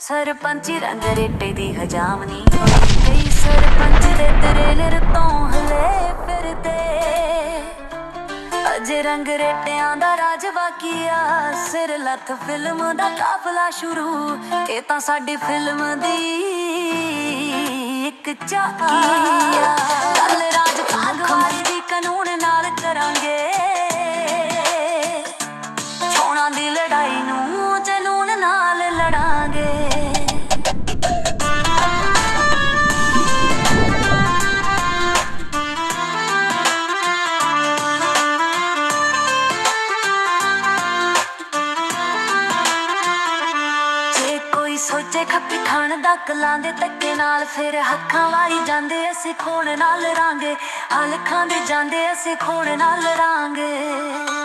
ਸਰਪੰਚੀ ਰੰਗ ਰੇਟੇ ਦੀ ਹਜਾਮਨੀ। ਕਈ ਸਰਪੰਚ ਦੇ ਤਰੇਲਰ ਤੋਂ ਹਲੇ ਫਿਰਦੇ। ਅਜੇ ਰੰਗ ਰੇਟਿਆਂ ਦਾ ਰਾਜ ਬਾਕੀਆ ਸਿਰ ਲੱਥ ਫਿਲਮ ਦਾ ਕਾਫਲਾ ਸ਼ੁਰੂ। ਇਹ ਤਾਂ ਸਾਡੀ ਫਿਲਮ ਦੀ ਇੱਕ ਚਾਹੀਆ ਸੋਚੇ ਖੱਪੀ ਖਾਣ ਦਾ ਕਲਾਂ ਦੇ ਧੱਕੇ ਨਾਲ ਫਿਰ ਹੱਖਾਂ ਵਾਰੀ ਜਾਂਦੇ ਅਸੀਂ ਖੋਣ ਨਾਲ ਰਾਂਗੇ ਹਲਖਾਂ ਦੇ ਜਾਂਦੇ ਅਸੀਂ ਖੋਣ ਨਾਲ ਰਾਂਗੇ।